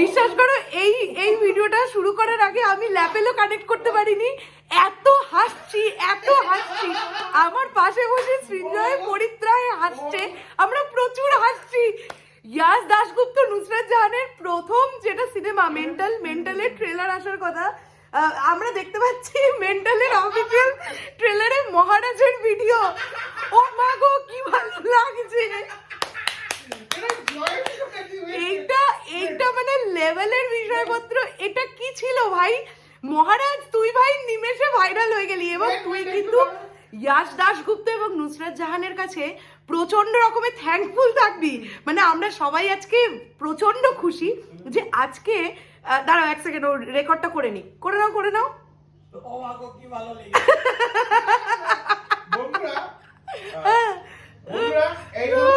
বিশ্বাস করো, এই এই ভিডিওটা শুরু করার আগে আমি ল্যাপেলও কানেক্ট করতে পারিনি। এত হাসছি এত হাসছি। আমার পাশে বসে সৃঞ্জয় পরিত্রায় হাসছে। আমরা প্রচুর হাসছি। ইয়াস দাশগুপ্ত, নুসরাত জাহানের প্রথম যেটা সিনেমা মেন্টাল মেন্টালের ট্রেলার আসার কথা। আমরা দেখতে পাচ্ছি মেন্টালের অফিসিয়াল ট্রেলারে মহারাজের ভিডিও ও মা গো, কি ভালো লাগছে। লেভেলের বিষয়পত্র এটা কি ছিল ভাই? মহারাজ তুই ভাই নিমেষে ভাইরাল হয়ে গেলি। এবং তুই কিন্তু ইয়াশ দাশগুপ্ত এবং নুসরাত জাহানের কাছে প্রচণ্ড রকমের থ্যাঙ্কফুল থাকবি। মানে আমরা সবাই আজকে প্রচণ্ড খুশি যে আজকে দাঁড়াও এক সেকেন্ড ও রেকর্ডটা করে নি। করে নাও করে নাও। ও কি ভালো লেগেছে। বন্ধুরা আহ, বন্ধুরা এই হলো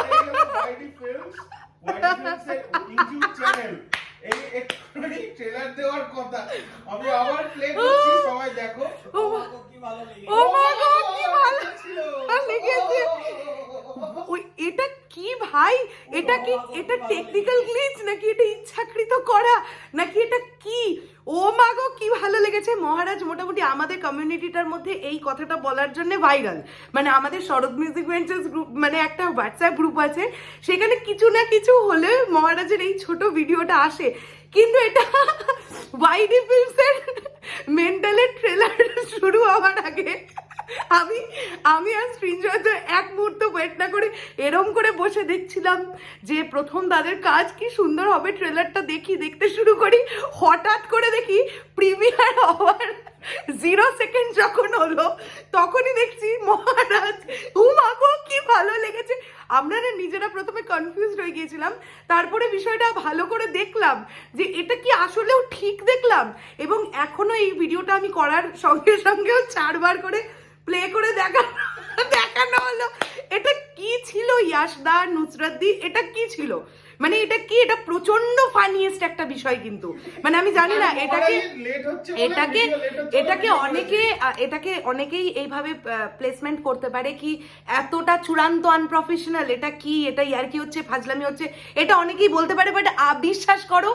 এই হলো YD Films, Films চ্যানেল এই এক্ষুনি ট্রেলার দেওয়ার কথা আমি আবার প্লে করছি সবাই দেখো কি ভালো লেগেছে। ও মা গো কি ভালো ছিল। লেগেছে ওই এটা কি ভাই, এটা কি, এটা টেকনিক্যাল গ্লিচ নাকি এটা ইচ্ছাকৃত করা? নাকি এটা কি? ও মা গো, কি ভালো লেগেছে। মহারাজ, মোটামুটি আমাদের কমিউনিটিটার মধ্যে এই কথাটা বলার জন্য ভাইরাল মানে আমাদের শরৎ মিউজিক ভেঞ্চার্স গ্রুপ মানে একটা হোয়াটসঅ্যাপ গ্রুপ আছে। সেখানে কিছু না কিছু হলে মহারাজের এই ছোট ভিডিওটা আসে। কিন্তু এটা ওয়াইডি ফিল্মসের মেন্টালের ট্রেলার শুরু হওয়ার আগে আমি আমি আর তো এক মুহূর্ত ওয়েট না করে এরম করে বসে দেখছিলাম যে প্রথম তাদের কাজ কি সুন্দর হবে ট্রেলারটা দেখি, দেখতে শুরু করি। হঠাৎ করে দেখি প্রিমিয়ার হওয়ার জিরো সেকেন্ড যখন হলো, তখনই দেখছি মহারাজ উমাগো কি ভালো লেগেছে। আমরা না নিজেরা প্রথমে কনফিউজ হয়ে গিয়েছিলাম, তারপরে বিষয়টা ভালো করে দেখলাম যে এটা কি আসলেও ঠিক দেখলাম। এবং এখনও এই ভিডিওটা আমি করার সঙ্গে সঙ্গেও চারবার করে প্লে করে দেখানো দেখানো হলো। এটা কি ছিল ইয়াসদা নুসরাত দি? এটা কি ছিল? মানে এটা কি? এটা প্রচণ্ড ফানিয়েস্ট একটা বিষয় কিন্তু। মানে আমি জানি না এটাকে বলে এটাকে অনেকে এটাকে অনেকেই এইভাবে প্লেসমেন্ট করতে পারে কি এতটা চূড়ান্ত আনপ্রফেশনাল এটা কি? এটা ইয়ার কি হচ্ছে ফাজলামি হচ্ছে এটা অনেকেই বলতে পারে বাট বিশ্বাস করো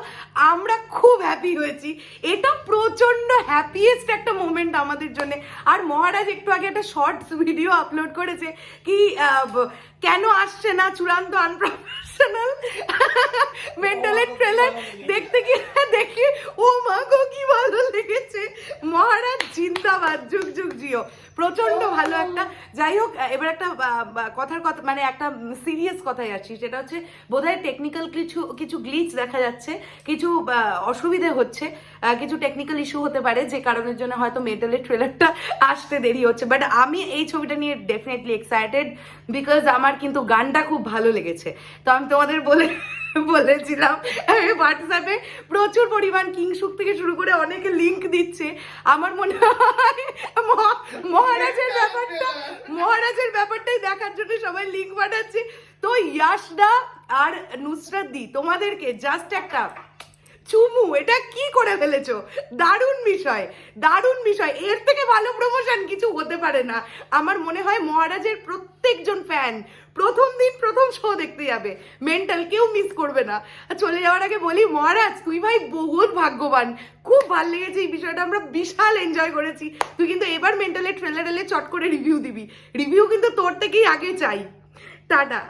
আমরা খুব হ্যাপি হয়েছি। এটা প্রচণ্ড হ্যাপিয়েস্ট একটা মোমেন্ট আমাদের জন্য। আর মহারাজ একটু আগে একটা শর্টস ভিডিও আপলোড করেছে কি আহ, কেন আসছে না চূড়ান্ত আনপ্রফেশনাল ট্রেলার দেখতে ও মা গো, কি ভালো লেগেছে। মহারাজ, জিন্দাবাদ, যুগ যুগ জিও। প্রচণ্ড ভালো একটা যাই হোক, এবার একটা কথার কথা মানে একটা সিরিয়াস কথায় আছি সেটা হচ্ছে বোধহয় টেকনিক্যাল কিছু কিছু গ্লিচ দেখা যাচ্ছে, কিছু অসুবিধে হচ্ছে কিছু টেকনিক্যাল ইস্যু হতে পারে, যে কারণের জন্য হয়তো মেটালের ট্রেলারটা আসতে দেরি হচ্ছে। বাট আমি এই ছবিটা নিয়ে ডেফিনেটলি এক্সাইটেড বিকজ আমার কিন্তু গানটা খুব ভালো লেগেছে। তো আমি তোমাদের বলে বলেছিলাম। হোয়াটসঅ্যাপে প্রচুর পরিমাণ কিংসুক থেকে শুরু করে অনেকে লিঙ্ক দিচ্ছে। আমার মনে হয় মহারাজের ব্যাপারটা, মহারাজের ব্যাপারটাই দেখার জন্য সবাই লিঙ্ক পাঠাচ্ছে তো ইয়াসডা আর নুসরাত দি, তোমাদেরকে জাস্ট একটা চুমু, এটা কি করে ফেলেছো? দারুণ বিষয় দারুণ বিষয়। এর থেকে ভালো প্রমোশন কিছু হতে পারে না। আমার মনে হয় মহারাজের প্রত্যেকজন ফ্যান প্রথম দিন প্রথম শো দেখতে যাবে। মেন্টাল কেউ মিস করবে না। চলে যাওয়ার আগে বলি, মহারাজ, তুই ভাই বহুত ভাগ্যবান। খুব ভালো লেগেছে এই বিষয়টা, আমরা বিশাল এনজয় করেছি। তুই কিন্তু এবার মেন্টালের ট্রেলার এলে চট করে রিভিউ দিবি। রিভিউ কিন্তু তোর থেকেই আগে চাই। টাটা।